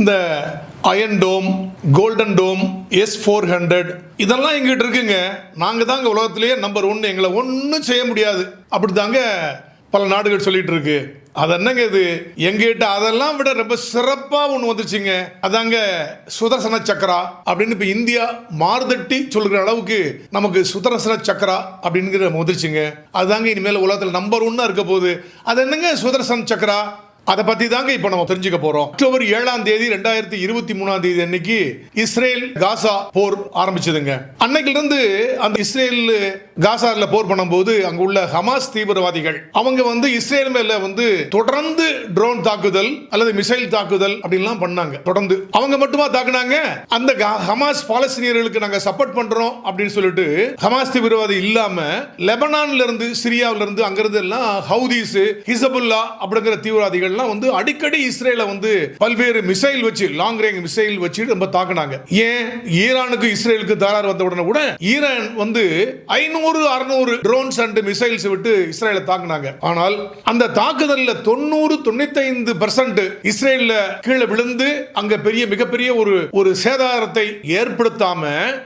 இந்த iron dome golden dome S four hundred இதெல்லாம் எங்கிட்ட இருக்குங்க. நாங்கள் தாங்க உலகத்திலேயே நம்பர் ஒன்று எங்களை ஒன்றும் செய்ய முடியாது. அப்படி தாங்க பல நாடுகள் சொல்லிட்டு இருக்கு. அது என்னங்க இது? எங்கிட்ட அதெல்லாம் விட ரொம்ப சிறப்பாக ஒன்று வந்துச்சுங்க. அதாங்க சுதர்சன சக்கரா அப்படின்னு இப்போ இந்தியா மார்தட்டி சொல்கிற அளவுக்கு நமக்கு சுதர்சன சக்கரா அப்படிங்கிற வந்துருச்சுங்க. அதுதாங்க இனிமேல் உலகத்தில் நம்பர் ஒன்னாக இருக்க போகுது. அது என்னங்க சுதர்சன சக்கரா? அதை பத்தி தாங்க இப்போ நம்ம தெரிஞ்சுக்க போறோம். அக்டோபர் ஏழாம் தேதி ரெண்டாயிரத்தி இருபத்தி மூணாம் தேதி அன்னைக்கு இஸ்ரேல் காசா போர் ஆரம்பிச்சதுங்க. அன்னைக்கிலிருந்து அந்த இஸ்ரேல் காசாரில் போர் பண்ணும்போது அங்கே உள்ள ஹமாஸ் தீவிரவாதிகள் அவங்க வந்து இஸ்ரேல் மேல வந்து தொடர்ந்து ட்ரோன் தாக்குதல் அல்லது மிசைல் தாக்குதல் அப்படின்லாம் பண்ணாங்க. தொடர்ந்து. அவங்க மட்டுமா தாக்குனாங்க? அந்த கா- ஹமாஸ் பாலஸ்தீனியர்களுக்கு நாங்க சப்போர்ட் பண்றோம் அப்படின்னு சொல்லிட்டு ஹமாஸ் தீவிரவாதி இல்லாம லெபனான்ல இருந்து சிரியாவில இருந்து அங்கிருந்து எல்லாம் ஹவுதீஸ் ஹிசபுல்லா அப்படிங்கிற தீவிரவாதிகள்லாம் வந்து அடிக்கடி இஸ்ரேல வந்து பல்வேறு மிசைல் வச்சு லாங் ரேஞ்ச் மிசைல் வச்சு ரொம்ப தாக்குனாங்க. ஏன்? ஈரானுக்கு இஸ்ரேலுக்கு தகராறு வந்த உடனே கூட ஈரான் வந்து ஐநூறு அறுநூறு ட்ரோன்ஸ் அண்ட் மிசைல்ஸ் விட்டு இஸ்ரேல தாக்குனாங்க. ஆனால் அந்த தாக்குதல்ல தொண்ணூறு தொண்ணூத்தைந்து பர்சன்ட் இஸ்ரேல்ல கீழே விழுந்து அங்க பெரிய மிகப்பெரிய ஒரு ஒரு சேதாரத்தை ஏற்படுத்தாம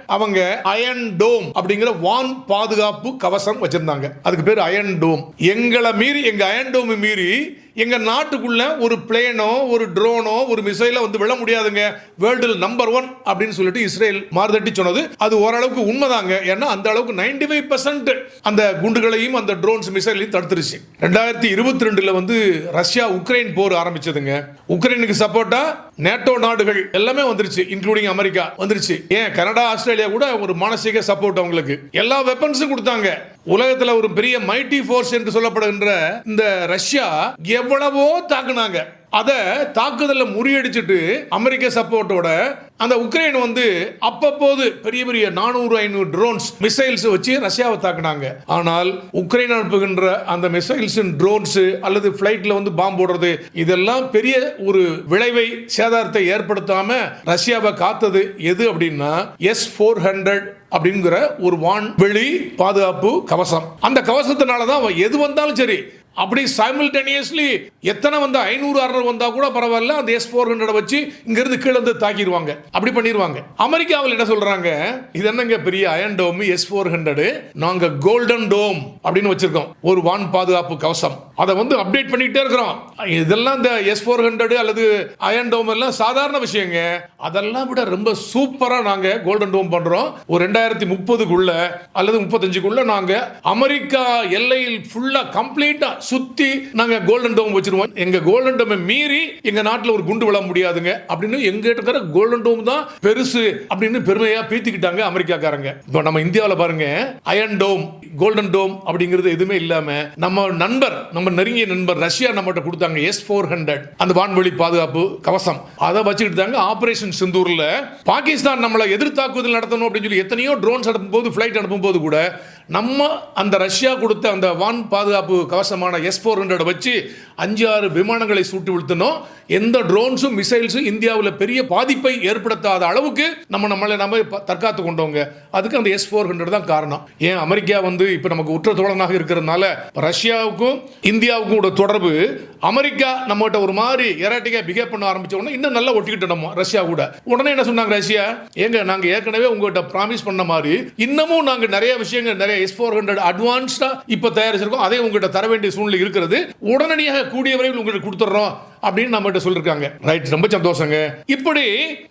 அவங்க அயன் டோம் அப்படிங்கிற வான் பாதுகாப்பு கவசம் வச்சிருந்தாங்க. அதுக்கு பேர் அயன் டோம் எங்களை மீறி எங்க அயன் டோம் மீறி எங்கள் நாட்டுக்குள்ள ஒரு பிளேனோ ஒரு ட்ரோனோ ஒரு மிசைலோ வந்து விழ முடியாதுங்க. வேர்ல்டில் நம்பர் ஒன் அப்படின்னு சொல்லிட்டு இஸ்ரேல் மாறுதட்டி சொன்னது. அது ஓரளவுக்கு உண்மைதாங்க. ஏன்னா அந்த அளவுக்கு நைன்டி ஃபைவ் அந்த குண்டுகளையும் அந்த ட்ரோன்ஸ் மிசைலையும் தடுத்துருச்சு. ரெண்டாயிரத்தி இருபத்தி ரெண்டில் வந்து ரஷ்யா உக்ரைன் போர் ஆரம்பிச்சதுங்க. உக்ரைனுக்கு சப்போர்ட்டா நேட்டோ நாடுகள் எல்லாமே வந்துருச்சு இன்க்ளூடிங் அமெரிக்கா வந்துருச்சு. ஏன்? கனடா ஆஸ்திரேலியா கூட ஒரு மானசீக சப்போர்ட் அவங்களுக்கு. எல்லா வெப்பன்ஸும் கொடுத்தாங்க. உலகத்துல ஒரு பெரிய மைட்டி ஃபோர்ஸ் என்று சொல்லப்படுகின்ற இந்த ரஷ்யா எவ்வளவோ தாக்குனாங்க. அதை தாக்குதலில் முறியடிச்சிட்டு அமெரிக்க சப்போர்ட்டோட அந்த உக்ரைன் வந்து அப்பப்போது பெரிய பெரிய நானூறு ஐநூறு ட்ரோன்ஸ் மிசைல்ஸ் வச்சு ரஷ்யாவை தாக்குனாங்க. ஆனால் உக்ரைன் அனுப்புகின்ற அந்த மிசைல்ஸ் ட்ரோன்ஸ் அல்லது பிளைட்ல வந்து பாம்பு போடுறது இதெல்லாம் பெரிய ஒரு விளைவை சேதாரத்தை ஏற்படுத்தாம ரஷ்யாவை காத்தது எது அப்படின்னா எஸ் ஃபோர் ஹண்ட்ரட் அப்படிங்கிற ஒரு வான்வெளி பாதுகாப்பு கவசம். அந்த கவசத்தினால தான் எது வந்தாலும் சரி அப்படி சைமில்டேனியஸ்லி எத்தனை வந்து? ஐநூறு அறுநூறு வந்தால் கூட பரவாயில்ல. அந்த எஸ் ஃபோர் ஹண்ட்ரட் வச்சு இங்கிருந்து கீழே இருந்து தாக்கிடுவாங்க. அப்படி பண்ணிடுவாங்க. அமெரிக்காவில் என்ன சொல்கிறாங்க இது என்னங்க பெரிய iron dome S four hundred நாங்கள் கோல்டன் டோம் அப்படின்னு வச்சுருக்கோம். ஒரு வான் பாதுகாப்பு கவசம். அதை வந்து அப்டேட் பண்ணிக்கிட்டே இருக்கிறோம். இதெல்லாம் இந்த எஸ் ஃபோர் ஹண்ட்ரடு அல்லது அயன் டோம் எல்லாம் சாதாரண விஷயங்க. அதெல்லாம் விட ரொம்ப சூப்பராக நாங்கள் கோல்டன் டோம் பண்ணுறோம் ஒரு ரெண்டாயிரத்தி முப்பதுக்குள்ள அல்லது முப்பத்தஞ்சுக்குள்ள நாங்கள் அமெரிக்கா எல்லையில் ஃபுல்லாக கம்ப்ளீட்டாக சுத்தி நாங்க கோல்டன் டோம் வச்சிருவோம். எங்க கோல்டன் டோமை மீறி எங்க நாட்டுல ஒரு குண்டு விழ முடியாதுங்க. அப்படின்னு எங்க இருக்கிற கோல்டன் டோம் தான் பெருசு அப்படின்னு பெருமையா பீத்திக்கிட்டாங்க அமெரிக்காக்காரங்க. இப்போ நம்ம இந்தியாவில் பாருங்க அயன் டோம் கோல்டன் டோம் அப்படிங்கிறது எதுவுமே இல்லாம நம்ம நண்பர் நம்ம நெருங்கிய நண்பர் ரஷ்யா நம்மகிட்ட கொடுத்தாங்க எஸ் ஃபோர் ஹண்ட்ரட் அந்த வான்வெளி பாதுகாப்பு கவசம். அதை வச்சுக்கிட்டு தாங்க ஆபரேஷன் சிந்தூர்ல பாகிஸ்தான் நம்மளை எதிர்த்தாக்குதல் நடத்தணும் அப்படின்னு சொல்லி எத்தனையோ ட்ரோன்ஸ் அனுப்பும் போது ஃபிளைட் அனுப்பும் போது கூட நம்ம அந்த ரஷ்யா கொடுத்த அந்த வான் பாதுகாப்பு கவசமான எஸ் ஃபோர் ஹண்ட்ரட் வச்சு அஞ்சு ஆறு விமானங்களை சுட்டு வீழ்த்தினோம். எந்த ட்ரோன்ஸும் மிசைல்ஸும் இந்தியாவில் பெரிய பாதிப்பை ஏற்படுத்தாத அளவுக்கு நம்ம நம்மளை நம்ம தற்காத்து கொண்டவங்க அதுக்கு அந்த எஸ் ஃபோர் ஹண்ட்ரட் தான் காரணம். ஏன் அமெரிக்கா வந்து இப்போ நமக்கு உற்ற தோழனாக இருக்கிறதுனால ரஷ்யாவுக்கும் இந்தியாவுக்கும் கூட தொடர்பு அமெரிக்கா நம்மகிட்ட ஒரு மாதிரி எராட்டிக்கா பிஹேவ் பண்ண ஆரம்பிச்ச உடனே இன்னும் நல்லா ஒட்டிக்கிட்டோம் நம்ம ரஷ்யா கூட. உடனே என்ன சொன்னாங்க ரஷ்யா? ஏங்க நாங்க ஏற்கனவே உங்ககிட்ட ப்ராமிஸ் பண்ண மாதிரி இன்னமும் நாங்க நிறைய விஷயங்கள் நிறைய எஸ் ஃபோர் ஹண்ட்ரட் அட்வான்ஸ்டா இப்ப தயாரிச்சிருக்கோம். அதே உங்ககிட்ட தர வேண்டிய சூழ்நிலை இருக்கிறது. உடனடியாக கூடிய விரைவில் உங்களுக்கு கொடுத்துட்றோம் அப்படின்னு நம்மகிட்ட சொல்லியிருக்காங்க ரைட் ரொம்ப சந்தோஷங்க. இப்படி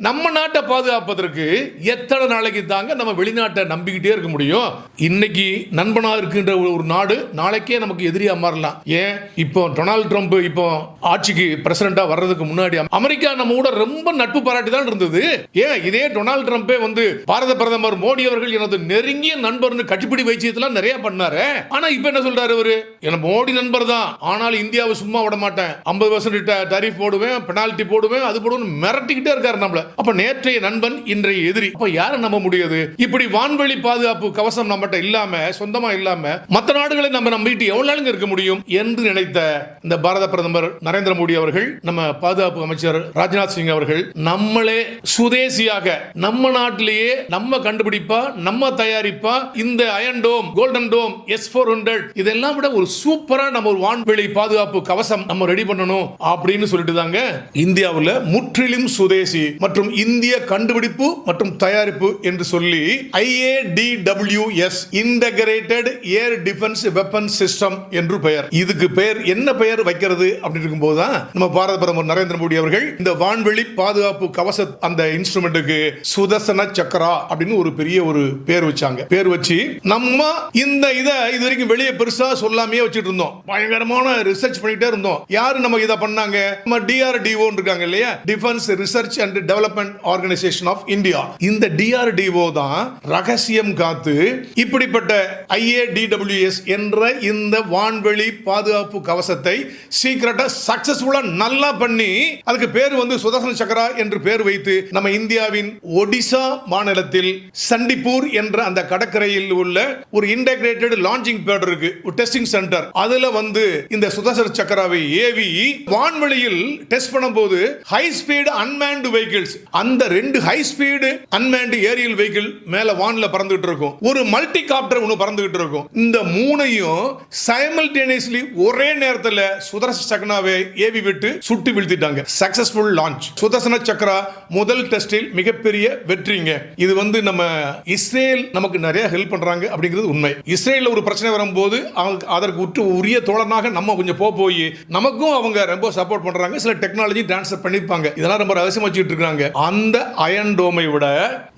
நம்ம நாட்டை பாதுகாப்பதற்கு எத்தனை நாளைக்கு தாங்க நம்ம வெளிநாட்டை நம்பிக்கிட்டே இருக்க முடியும்? இன்னைக்கு நண்பனா இருக்கின்ற ஒரு ஒரு நாடு நாளைக்கே நமக்கு எதிரியா மாறலாம். ஏன்? இப்போ டொனால்ட் ட்ரம்ப் இப்போ ஆட்சிக்கு பிரசிடண்டா வர்றதுக்கு முன்னாடி அமெரிக்கா நம்ம கூட ரொம்ப நட்பு பாராட்டி தான் இருந்தது. ஏன்? இதே டொனால்டு ட்ரம்ப்பே வந்து பாரத பிரதமர் மோடி அவர்கள் எனது நெருங்கிய நண்பர்னு கட்டுப்பிடி வைச்சியத்தெல்லாம் நிறைய பண்ணாரு. ஆனா இப்ப என்ன சொல்றாரு அவரு? எனக்கு மோடி நண்பர் தான் ஆனால் இந்தியாவை சும்மா விட மாட்டேன். ஐம்பது பர்சன்ட் டரிஃப் போடுவேன் பெனால்டி போடுவேன் அது போடுவேன் மிரட்டிக்கிட்டே இருக்காரு நம்மள. அப்ப நேற்றைய நண்பன் இன்றைய எதிரி. அப்ப யாரை நம்ப முடியாது? இப்படி வான்வெளி பாதுகாப்பு கவசம் நம்மகிட்ட இல்லாம சொந்தமா இல்லாம மற்ற நாடுகளை நம்ம நம்பிட்டு எவ்வளவு நாளுங்க இருக்க முடியும் என்று நினைத்த இந்த பாரத பிரதமர் நரேந்திர மோடி அவர்கள் நம்ம பாதுகாப்பு அமைச்சர் ராஜ்நாத் சிங் அவர்கள் நம்மளே சுதேசியாக நம்ம நாட்டிலேயே நம்ம கண்டுபிடிப்பா நம்ம தயாரிப்பா இந்த iron dome golden dome S four hundred இதெல்லாம் விட ஒரு சூப்பரா நம்ம ஒரு வான்வெளி பாதுகாப்பு கவசம் நம்ம ரெடி பண்ணணும். அப்படி அப்படின்னு சொல்லிட்டு தாங்க இந்தியாவில் முற்றிலும் சுதேசி மற்றும் இந்திய கண்டுபிடிப்பு மற்றும் தயாரிப்பு என்று சொல்லி IADWS integrated air defence weapon system என்று பெயர். இதுக்கு பெயர் என்ன பெயர் வைக்கிறது அப்படின்னு இருக்கும்போது தான் நம்ம பாரத பிரதமர் நரேந்திர மோடி அவர்கள் இந்த வான்வெளி பாதுகாப்பு கவச அந்த இன்ஸ்ட்ருமெண்ட்டுக்கு சுதர்சன சக்கரா அப்படின்னு ஒரு பெரிய ஒரு பேர் வச்சாங்க. பேர் வச்சு நம்ம இந்த இதை இது வரைக்கும் வெளியே பெருசா சொல்லாமே வச்சுட்டு இருந்தோம். பயங்கரமான ரிசர்ச் பண்ணிட்டே இருந்தோம். யாரு நம்ம இதை பண்ணாங்க? நம்ம டிஆர்டிஓ இருக்காங்க இல்லையா? Defence research and development organisation of India இந்த டிஆர்டிஓ தான் ரகசியம் காத்து இப்படிப்பட்ட ஐஏடிடபிள்யூஎஸ் என்ற இந்த வான்வெளி பாதுகாப்பு கவசத்தை சீக்கிரட்டா சக்சஸ்ஃபுல்லா நல்லா பண்ணி அதுக்கு பேர் வந்து சுதர்சன சக்கரா என்று பேர் வைத்து நம்ம இந்தியாவின் ஒடிசா மாநிலத்தில் சண்டிப்பூர் என்ற அந்த கடற்கரையில் உள்ள ஒரு இன்டகிரேட்டட் லான்ச்சிங் பேட் இருக்கு. டெஸ்டிங் சென்டர் அதுல வந்து இந்த சுதர்சன சக்கராவை ஏவி வான்வெளி விண்வெளியில் டெஸ்ட் பண்ணும்போது ஹை ஸ்பீடு அன்மேன்டு வெஹிக்கிள்ஸ் அந்த ரெண்டு high speed unmanned aerial vehicle மேல வான்ல பறந்துகிட்டு இருக்கும். ஒரு மல்டி காப்டர் ஒன்று பறந்துகிட்டு இருக்கும். இந்த மூணையும் சைமல்டேனியஸ்லி ஒரே நேரத்தில் சுதர்சன சக்கராவை ஏவி விட்டு சுட்டு வீழ்த்திட்டாங்க. சக்சஸ்ஃபுல் லான்ச் சுதர்சன சக்கரா முதல் டெஸ்டில் மிகப்பெரிய வெற்றிங்க. இது வந்து நம்ம இஸ்ரேல் நமக்கு நிறைய ஹெல்ப் பண்றாங்க அப்படிங்கிறது உண்மை. இஸ்ரேல்ல ஒரு பிரச்சனை வரும்போது அவங்களுக்கு அதற்கு உற்று உரிய தோழனாக நம்ம கொஞ்சம் போய் நமக்கும் அவங்க ரொம்ப சப்போர்ட் பண்றாங்க சில டெக்னாலஜி டிரான்ஸ்ஃபர் பண்ணிருப்பாங்க. இதெல்லாம் ரொம்ப ரகசியம் வச்சுட்டு இருக்காங்க. அந்த அயன் டோமை விட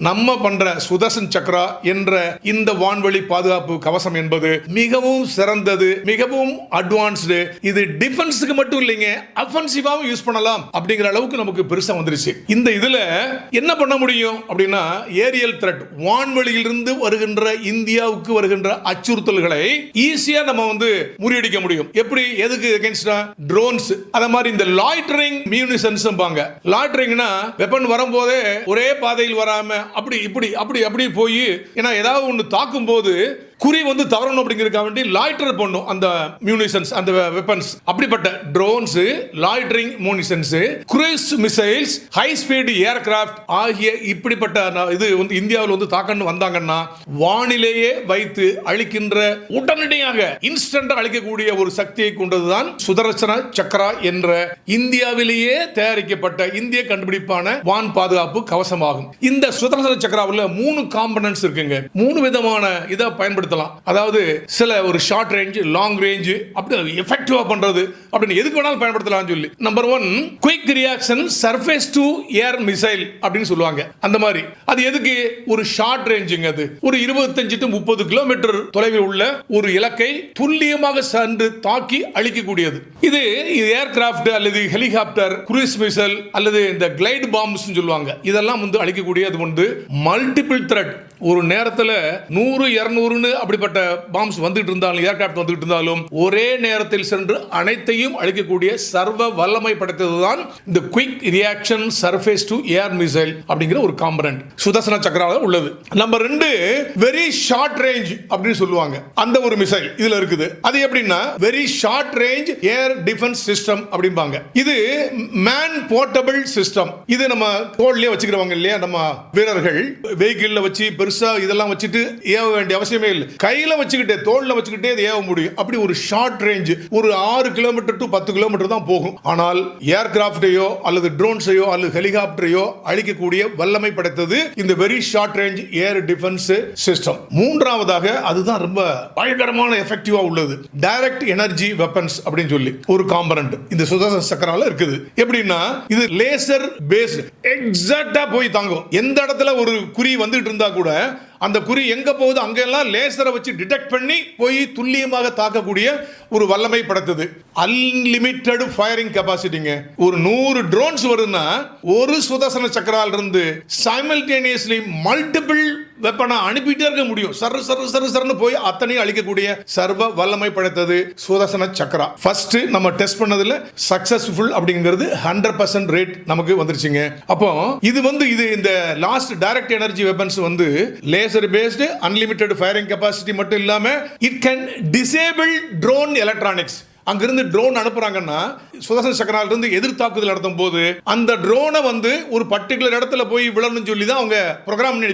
நம்ம பண்ற சுதர்சன் சக்ரா என்ற இந்த வான்வெளி பாதுகாப்பு கவசம் என்பது மிகவும் சிறந்தது மிகவும் அட்வான்ஸ்டு இது டிஃபென்ஸுக்கு மட்டும் இல்லைங்க அஃபென்சிவாகவும் யூஸ் பண்ணலாம் அப்படிங்கிற அளவுக்கு நமக்கு பெருசாக வந்துருச்சு. இந்த இதில் என்ன பண்ண முடியும் அப்படின்னா ஏரியல் த்ரெட் வான்வெளியிலிருந்து வருகின்ற இந்தியாவுக்கு வருகின்ற அச்சுறுத்தல்களை ஈஸியாக நம்ம வந்து முறியடிக்க முடியும். எப்படி எதுக்கு எகென்ஸ்டா ட்ரோன்ஸ் அதை மாதிரி இந்த லாய்டரிங் மியூனிசன்ஸ் பாங்க லாய்டரிங்னா வெப்பன் வரும்போதே ஒரே பாதையில் வராம அப்படி இப்படி அப்படி அப்படி போய் ஏன்னா ஏதாவது ஒன்று தாக்கும் போது குறி வந்து தவறணும் அப்படிங்கிறதுக்காக வேண்டி லாய்டர் பண்ணும் அந்த மியூனிசன்ஸ் அந்த வெப்பன்ஸ் அப்படிப்பட்ட drones loitering munitions cruise missiles high speed aircraft ஆகிய இப்படிப்பட்ட இது வந்து இந்தியாவில் வந்து தாக்கன்னு வந்தாங்கன்னா வானிலேயே வைத்து அழிக்கின்ற உடனடியாக இன்ஸ்டன்ட் அழிக்கக்கூடிய ஒரு சக்தியை கொண்டதுதான் சுதர்சன சக்கரா என்ற இந்தியாவிலேயே தயாரிக்கப்பட்ட இந்திய கண்டுபிடிப்பான வான் பாதுகாப்பு கவசமாகும். இந்த சுதர்சன சக்கராவில் மூணு காம்பனன்ஸ் இருக்குங்க. மூணு விதமான இதை பயன்படுத்த பயன்படுத்தலாம். அதாவது சில ஒரு ஷார்ட் ரேஞ்ச் லாங் ரேஞ்ச் அப்படி எஃபெக்டிவா பண்றது. அப்படின்னு எதுக்கு வேணாலும் பயன்படுத்தலாம் சொல்லி. Number one quick reaction surface to air missile அப்படின்னு சொல்லுவாங்க. அந்த மாதிரி. அது எதுக்கு? ஒரு ஷார்ட் ரேஞ்சுங்க அது. ஒரு இருபத்தஞ்சு டு முப்பது கிலோமீட்டர் தொலைவில் உள்ள ஒரு இலக்கை துல்லியமாக சென்று தாக்கி அழிக்கக்கூடியது. இது ஏர்கிராப்ட் அல்லது ஹெலிகாப்டர் குரூஸ் மிசைல் அல்லது இந்த கிளைட் பாம்ஸ் சொல்லுவாங்க. இதெல்லாம் வந்து அழிக்கக்கூடியது வந்து மல்டிபிள் த்ரெட் ஒரு நேரத்தில் நூறு இரநூறுன்னு அப்படிப்பட்ட பாம்ஸ் வந்துட்டு இருந்தாலும் ஏர்கிராப்ட் வந்துட்டு இருந்தாலும் ஒரே நேரத்தில் சென்று அனைத்தையும் அழிக்கக்கூடிய சர்வ வல்லமை படைத்ததுதான் இந்த quick reaction surface to air missile அப்படிங்கிற ஒரு காம்பனன்ட் சுதர்சன சக்கரால உள்ளது. நம்பர் ரெண்டு வெரி ஷார்ட் ரேஞ்ச் அப்படின்னு சொல்லுவாங்க. அந்த ஒரு மிசைல் இதுல இருக்குது. அது எப்படின்னா very short range air defence system அப்படிம்பாங்க. இது மேன் போர்ட்டபிள் சிஸ்டம் இது நம்ம தோல்லையே வச்சுக்கிறவங்க இல்லையா நம்ம வீரர்கள் வெஹிக்கிள்ல வச்சு பெருசா இதெல்லாம் வச்சுட்டு ஏவ வேண்டிய அவசியமே இல்லை. கையில வச்சுக்கிட்டே தோல்ல வச்சுக்கிட்டே இது ஏவ முடியும். அப்படி ஒரு ஷார்ட் ரேஞ்ச் ஒரு ஆறு கிலோமீட்டர் டு பத்து கிலோமீட்டர் தான் போகும். ஆனால் ஏர்கிராப்டையோ அல்லது ட்ரோன்ஸையோ அல்லது ஹெலிகாப்டரையோ அழிக்கக்கூடிய வல்லமை படைத்தது இந்த very short range air defence system மூன்றாவதாக அதுதான் ரொம்ப பயங்கரமான எஃபெக்டிவா உள்ளது. டைரக்ட் எனர்ஜி வெப்பன்ஸ் அப்படின்னு சொல்லி ஒரு காம்பனன்ட் இந்த சுதர்சன சக்கரால இருக்குது. எப்படின்னா இது லேசர் பேஸ்ட் எக்ஸாக்டா போய் தாங்கும். எந்த இடத்துல ஒரு குறி வந்துட்டு இருந்தா கூட அந்த குறி எங்க போகுது அங்கெல்லாம் லேசரை வச்சு டிடெக்ட் பண்ணி போய் துல்லியமாக தாக்கக்கூடிய ஒரு வல்லமை படைத்தது அன்லிமிட்டெட் ஃபயரிங் கெப்பாசிட்டிங்க ஒரு நூறு ட்ரோன்ஸ் வரும்னா ஒரு சுதர்சன சக்கரால் இருந்து சைமல்டேனியஸ்லி மல்டிபிள் வெப்பனை அனுப்பிட்டே இருக்க முடியும். சரு சரு சரு சருன்னு போய் அத்தனையும் அழிக்கக்கூடிய சர்வ வல்லமை படைத்தது சுதர்சன சக்கரா. ஃபர்ஸ்ட் நம்ம டெஸ்ட் பண்ணதுல சக்சஸ்ஃபுல் அப்படிங்கிறது ஹண்ட்ரட் பர்சன்ட் ரேட் நமக்கு வந்துருச்சுங்க. அப்போ இது வந்து இது இந்த லாஸ்ட் டைரக்ட் எனர்ஜி வெப்பன்ஸ் வந்து laser based unlimited firing capacity மட்டும் இல்லாம it can disable drone electronics அங்கிருந்து ட்ரோன் அனுப்புறாங்கன்னா சுதர்சன சக்கரால இருந்து எதிர் தாக்குதல் நடத்தும் போது அந்த ட்ரோனை வந்து ஒரு பர்டிகுலர் இடத்துல போய் விழணும்னு சொல்லி தான் அவங்க ப்ரோக்ராம் பண்ணி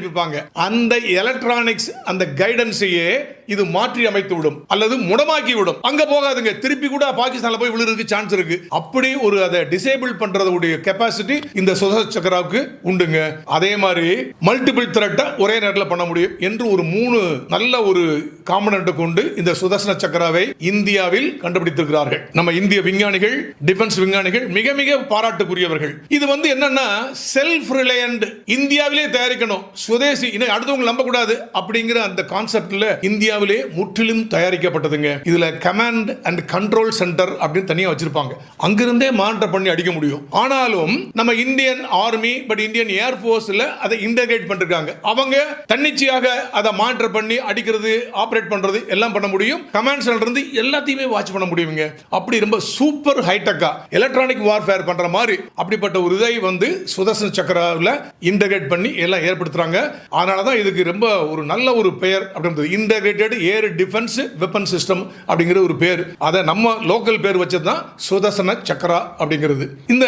அந்த எலக்ட்ரானிக்ஸ் அந்த கைடன்ஸையே இது மாற்றி அமைத்து விடும் அல்லது முடமாக்கி விடும். அங்க போகாதுங்க. திருப்பி கூட பாகிஸ்தான்ல போய் விழுறதுக்கு சான்ஸ் இருக்கு. அப்படி ஒரு அதை டிசேபிள் பண்றதுடைய கெப்பாசிட்டி இந்த சுதர்சன சக்கராவுக்கு உண்டுங்க. அதே மாதிரி மல்டிபிள் த்ரெட்டை ஒரே நேரத்தில் பண்ண முடியும் என்று ஒரு மூணு நல்ல ஒரு காம்பனண்ட் கொண்டு இந்த சுதர்சன சக்கராவை இந்தியாவில் கண்டுபிடித்திருக்கிறார்கள். நம்ம இந்திய விஞ்ஞானிகள் டிஃபென்ஸ் விஞ்ஞானிகள் மிக மிக பாராட்டுக்குரியவர்கள். இது வந்து என்னன்னா செல்ஃப் ரிலையண்ட் இந்தியாவிலே தயாரிக்கணும். சுதேசி இன்னும் அடுத்தவங்க நம்ப கூடாது அப்படிங்கிற அந்த கான்செப்ட்ல இந்தியா இந்தியாவிலே முற்றிலும் தயாரிக்கப்பட்டதுங்க. இதுல கமாண்ட் அண்ட் கண்ட்ரோல் சென்டர் அப்படின்னு தனியா வச்சிருப்பாங்க. அங்கிருந்தே மானிட்டர் பண்ணி அடிக்க முடியும். ஆனாலும் நம்ம இந்தியன் ஆர்மி பட் இந்தியன் ஏர்ஃபோர்ஸ்ல அதை இன்டகிரேட் பண்ணிருக்காங்க. அவங்க தன்னிச்சையாக அதை மானிட்டர் பண்ணி அடிக்கிறது ஆபரேட் பண்றது எல்லாம் பண்ண முடியும். கமாண்ட் சென்டர் இருந்து எல்லாத்தையுமே வாட்ச் பண்ண முடியுங்க. அப்படி ரொம்ப சூப்பர் ஹைடெக்கா எலக்ட்ரானிக் வார்ஃபேர் பண்ற மாதிரி அப்படிப்பட்ட ஒரு இதை வந்து சுதர்சன சக்கராவில் இன்டகிரேட் பண்ணி எல்லாம் ஏற்படுத்துறாங்க. அதனால தான் இதுக்கு ரொம்ப ஒரு நல்ல ஒரு பெயர் அப்படின்றது. Integrated air defence weapon system அப்படிங்கிற ஒரு பேர். அதை நம்ம லோக்கல் பேர் வச்சது தான் சுதர்சன சக்கரா அப்படிங்கிறது. இந்த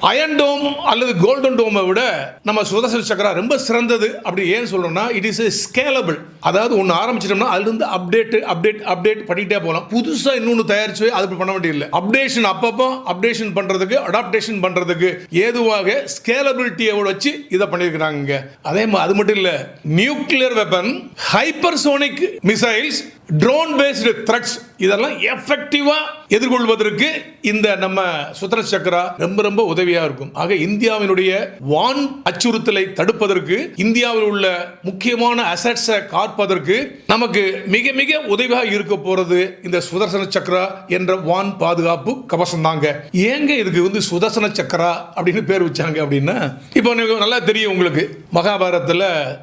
அயன் டோம் அல்லது கோல்டன் டோமை விட நம்ம சுதர்சன சக்கரா ரொம்ப சிறந்தது அப்படி ஏன் சொல்றோம்னா இட் இஸ் ஸ்கேலபிள் அதாவது ஒன்று ஆரம்பிச்சிட்டோம்னா அதுலேருந்து அப்டேட் அப்டேட் அப்டேட் பண்ணிகிட்டே போகலாம். புதுசாக இன்னொன்று தயாரிச்சு அது பண்ண வேண்டியதில்லை. அப்டேஷன் அப்பப்போ அப்டேஷன் பண்ணுறதுக்கு அடாப்டேஷன் பண்ணுறதுக்கு ஏதுவாக ஸ்கேலபிலிட்டியை வச்சு இதை பண்ணியிருக்கிறாங்க அதே மாதிரி அது மட்டும் இல்லை nuclear weapon hypersonic missiles drone based threats இதெல்லாம் எஃபெக்டிவாக எதிர்கொள்வதற்கு இந்த நம்ம சுத்திர சக்கரா ரொம்ப ரொம்ப உதவியாக இருக்கும். ஆக இந்தியாவினுடைய வான் அச்சுறுத்தலை தடுப்பதற்கு இந்தியாவில் உள்ள முக்கியமான அசட்ஸை காப்பதற்கு நமக்கு மிக மிக உதவியாக இருக்க போறது இந்த சுதர்சன சக்கரா என்ற வான் பாதுகாப்பு கவசம் தாங்க. ஏங்க இதுக்கு வந்து சுதர்சன சக்கரா அப்படின்னு பேர் வச்சாங்க அப்படின்னா இப்போ நல்லா தெரியும் உங்களுக்கு. மகாபாரதத்துல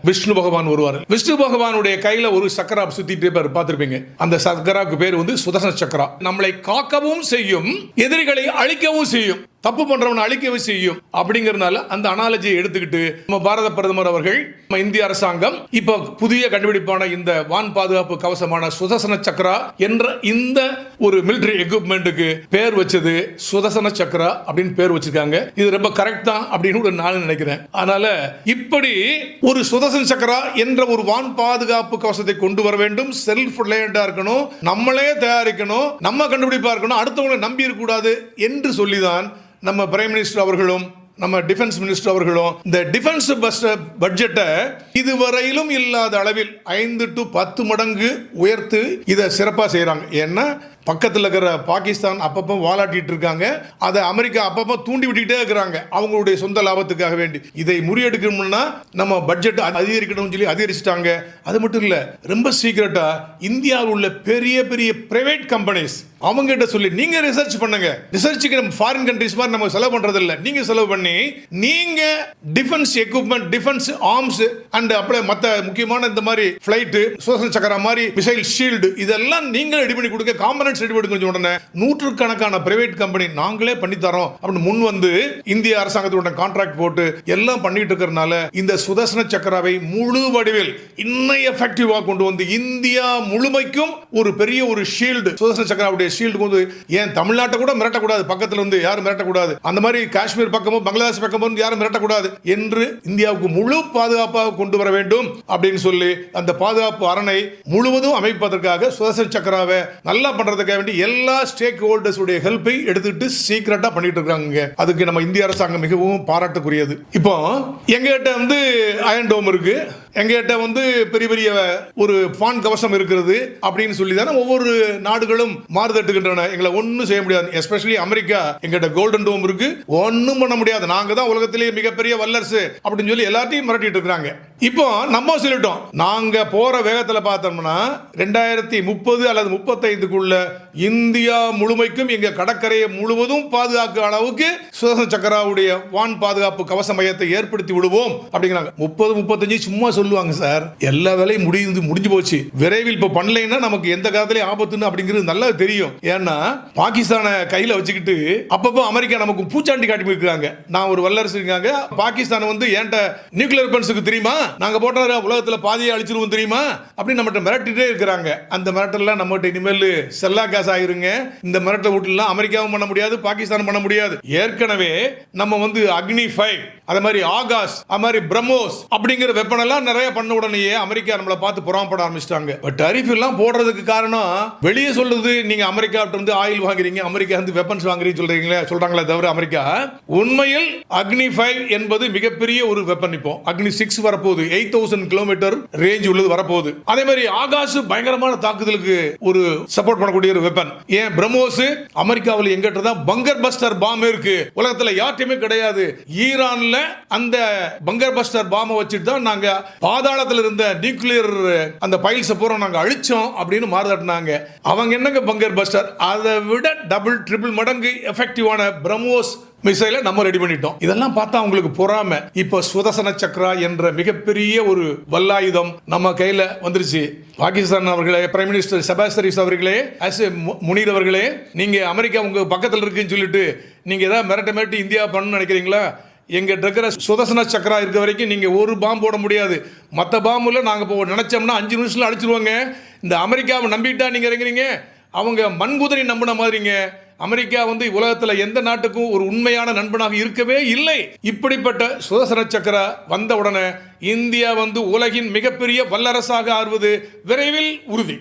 விஷ்ணு பகவான் வருவார். விஷ்ணு பகவானுடைய கையில ஒரு சக்கரா சுத்திட்டு பேர் பார்த்திருப்பீங்க. அந்த சக்கராவுக்கு பேர் வந்து சுதர்சன சக்கரா. நம்மளை காக்கவும் செய்யும் எதிரிகளை அழிக்கவும் செய்யும். தப்பு பண்றவனை அழிக்கவே செய்யும். அப்படிங்கறதுனால அந்த அனாலஜியை எடுத்துக்கிட்டு நம்ம பாரத பிரதமர் அவர்கள் நம்ம இந்திய அரசாங்கம் இப்ப புதிய கண்டுபிடிப்பான இந்த வான் பாதுகாப்பு கவசமான சுதர்சன சக்கரா என்ற இந்த ஒரு மிலிட்டரி எக்யூப்மெண்ட்டுக்கு பேர் வச்சது சுதர்சன சக்கரா அப்படின்னு பேர் வச்சிருக்காங்க. இது ரொம்ப கரெக்ட் தான் அப்படின்னு ஒரு நான் நினைக்கிறேன். அதனால இப்படி ஒரு சுதர்சன சக்கரா என்ற ஒரு வான் பாதுகாப்பு கவசத்தை கொண்டு வர வேண்டும். செல்ஃப் ரிலையண்டா இருக்கணும். நம்மளே தயாரிக்கணும். நம்ம கண்டுபிடிப்பா இருக்கணும். அடுத்தவங்களை நம்பி இருக்கக்கூடாது என்று சொல்லிதான் நம்ம பிரைம் மினிஸ்டர் அவர்களும் நம்ம டிஃபென்ஸ் மினிஸ்டர் அவர்களும் இந்த டிஃபென்ஸ் பட்ஜெட்டை இதுவரையிலும் இல்லாத அளவில் ஐந்து டு பத்து மடங்கு உயர்த்து இதை சிறப்பாக செய்கிறாங்க ஏன்னா பக்கத்தில் இருக்கிற பாகிஸ்தான் அப்பப்போ வாலாட்டிட்டு இருக்காங்க. அதை அமெரிக்கா அப்பப்போ தூண்டி விட்டுக்கிட்டே இருக்கிறாங்க. அவங்களுடைய சொந்த லாபத்துக்காக வேண்டி. இதை முறியெடுக்கணும்னா நம்ம பட்ஜெட் அதிகரிக்கணும்னு சொல்லி அதிகரிச்சிட்டாங்க. அது மட்டும் இல்லை ரொம்ப சீக்கிரட்டாக இந்தியாவில் உள்ள பெரிய பெரிய பிரைவேட் கம்பெனிஸ் அவங்ககிட்ட சொல்லி நீங்க ரிசர்ச் பண்ணுங்க. ரிசர்ச்சுக்கு நம்ம ஃபாரின் கண்ட்ரிஸ் மாதிரி நம்ம செலவு பண்றது இல்லை நீங்க செலவு பண்ணி நீங்க defence equipment defence arms and அப்படியே மத்த முக்கியமான இந்த மாதிரி ஃபிளைட்டு சோசன சக்கர மாதிரி மிசைல் ஷீல்டு இதெல்லாம் நீங்க ரெடி பண்ணி கொடுக்க காம்பனன்ஸ் ரெடி கொஞ்சம் உடனே. நூற்றுக்கணக்கான பிரைவேட் கம்பெனி நாங்களே பண்ணி தரோம் அப்படின்னு முன் வந்து இந்திய அரசாங்கத்தோட கான்ட்ராக்ட் போட்டு எல்லாம் பண்ணிட்டு இருக்கிறதுனால இந்த சுதர்சன சக்கராவை முழு வடிவில் இன்னும் எஃபெக்டிவா கொண்டு வந்து இந்தியா முழுமைக்கும் ஒரு பெரிய ஒரு ஷீல்டு சுதர்சன சக்கராவுடைய ஷீல்டு வந்து ஏன் தமிழ்நாட்டை கூட மிரட்டக்கூடாது? பக்கத்துல இருந்து யாரும் மிரட்டக்கூடாது? அந்த மாதிரி காஷ்மீர் பக்கமும் பங்களாதேஷ் பக்கமும் யாரும் மிரட்டக்கூடாது? என்று இந்தியாவுக்கு முழு பாதுகாப்பாக கொண்டு வர வேண்டும் அப்படின்னு சொல்லி அந்த பாதுகாப்பு அரணை முழுவதும் அமைப்பதற்காக சுதர்சன சக்கராவை நல்லா பண்றது பண்றதுக்காக வேண்டி எல்லா ஸ்டேக் ஹோல்டர்ஸ் உடைய ஹெல்ப்பை எடுத்துக்கிட்டு சீக்கிரட்டா பண்ணிட்டு இருக்காங்க அதுக்கு நம்ம இந்திய அரசாங்கம் மிகவும் பாராட்டுக்குரியது. இப்போ எங்ககிட்ட வந்து அயன் டோம் இருக்கு. எங்ககிட்ட வந்து பெரிய பெரிய ஒரு பான் கவசம் இருக்கிறது அப்படின்னு சொல்லி தானே ஒவ்வொரு நாடுகளும் மாறுதட்டுகின்றன. எங்களை ஒன்றும் செய்ய முடியாது. எஸ்பெஷலி அமெரிக்கா எங்கிட்ட கோல்டன் டோம் இருக்கு. ஒன்றும் பண்ண முடியாது. நாங்க தான் உலகத்திலேயே மிகப்பெரிய வல்லரசு அப்படின்னு சொல்லி எல்லாத்தையும் மிரட்டிட்டு இருக்கிறாங்க. இப்போ நம்ம சொல்லிட்டோம். நாங்க போற வேகத்தில் பார்த்தோம்னா ரெண்டாயிரத்தி முப்பது அல்லது முப்பத்தைந்துக்குள்ள இந்தியா முழுமைக்கும் எங்க கடற்கரையை முழுவதும் பாதுகாக்க அளவுக்கு சுதந்திர சக்கராவுடைய வான் பாதுகாப்பு கவச மையத்தை ஏற்படுத்தி விடுவோம் அப்படிங்கிறாங்க. முப்பது முப்பத்தஞ்சு சும்மா சொல்லுவாங்க சார். எல்லா வேலையும் முடிந்து முடிஞ்சு போச்சு. விரைவில் இப்போ பண்ணலைன்னா நமக்கு எந்த காலத்திலயும் ஆபத்துன்னு அப்படிங்கிறது நல்லா தெரியும். ஏன்னா பாகிஸ்தானை கையில வச்சுக்கிட்டு அப்பப்போ அமெரிக்கா நமக்கு பூச்சாண்டி காட்டி இருக்காங்க. நான் ஒரு வல்லரசு இருக்காங்க. பாகிஸ்தான் வந்து ஏன்ட்ட நியூக்ளியர் வெப்பன்ஸுக்கு தெரியுமா? நாங்க போட்ட உலகத்துல பாதியை அழிச்சிருவோம் தெரியுமா? அப்படின்னு நம்மகிட்ட மிரட்டிட்டே இருக்கிறாங்க. அந்த மிரட்டெல்லாம் நம்மகிட்ட இனிமேல் செல்லா காசு ஆயிருங்க இந்த மிரட்டை வீட்டுலாம் அமெரிக்காவும் பண்ண முடியாது பாகிஸ்தானும் பண்ண முடியாது. ஏற்கனவே நம்ம வந்து அக்னி ஃபைவ் அதே மாதிரி ஆகாஷ் அது மாதிரி பிரம்மோஸ் அப்படிங்கிற வெப்பன் எல்லாம் நிறைய பண்ண உடனேயே அமெரிக்கா நம்மளை பார்த்து புறாமப்பட ஆரம்பிச்சிட்டாங்க. பட் டரிஃப் எல்லாம் போடுறதுக்கு காரணம் வெளியே சொல்றது நீங்க அமெரிக்கா இருந்து ஆயில் வாங்குறீங்க அமெரிக்கா வந்து வெப்பன்ஸ் வாங்குறீங்க சொல்றீங்களே சொல்றாங்களே தவிர அமெரிக்கா? உண்மையில் அக்னி ஃபைவ் என்பது மிகப்பெரிய ஒரு வெப்பன் இப்போ. அக்னி சிக்ஸ் வரப்போகுது எயிட் தௌசண்ட் கிலோமீட்டர் ரேஞ்ச் உள்ளது வரப்போகுது. அதே மாதிரி ஆகாஷ் பயங்கரமான தாக்குதலுக்கு ஒரு சப்போர்ட் பண்ணக்கூடிய ஒரு வெப்பன் ஏன்? பிரம்மோஸ் அமெரிக்காவில் எங்கிட்ட தான் பங்கர் பஸ்டர் பாம் இருக்கு. உலகத்தில் யார்ட்டையுமே கிடையாது. ஈரான்ல அந்த பங்கர் பஸ்டர் பாம்பை வச்சுட்டு தான் நாங்கள் பாதாளத்தில் இருந்த நியூக்ளியர் அந்த பைல்ஸை பூரா நாங்கள் அழிச்சோம் அப்படின்னு மாறுதட்டினாங்க. அவங்க என்னங்க பங்கர் பஸ்டர்? அதை விட டபுள் ட்ரிபிள் மடங்கு எஃபெக்டிவான பிரம்மோஸ் மிசைலை நம்ம ரெடி பண்ணிட்டோம். இதெல்லாம் பார்த்தா அவங்களுக்கு பொறாம. இப்போ சுதர்சன சக்ரா என்ற மிகப்பெரிய ஒரு வல்லாயுதம் நம்ம கையில் வந்துருச்சு. பாகிஸ்தான் அவர்களே பிரைம் மினிஸ்டர் செபாஸ்டரிஸ் அவர்களே அஸ் முனீர் அவர்களே நீங்கள் அமெரிக்கா உங்கள் பக்கத்தில் இருக்குன்னு சொல்லிட்டு நீங்கள் ஏதாவது மிரட்ட மிரட்டி இந்தியா பண்ணணும்னு நினைக்கிறீங்களா? எங்கிட்ட இருக்கிற சுதர்சன சக்கரா இருக்க வரைக்கும் நீங்கள் ஒரு பாம்பு போட முடியாது. மற்ற பாம்புல நாங்கள் இப்போ நினச்சோம்னா அஞ்சு நிமிஷத்தில் அடிச்சிருவாங்க இந்த அமெரிக்காவை நம்பிட்டா நீங்கள் இறங்குறீங்க. அவங்க மண்குதிரை நம்பின மாதிரிங்க. அமெரிக்கா வந்து உலகத்தில் எந்த நாட்டுக்கும் ஒரு உண்மையான நண்பனாக இருக்கவே இல்லை. இப்படிப்பட்ட சுதர்சன சக்கரா வந்த உடனே இந்தியா வந்து உலகின் மிகப்பெரிய வல்லரசாக ஆறுவது விரைவில் உறுதி.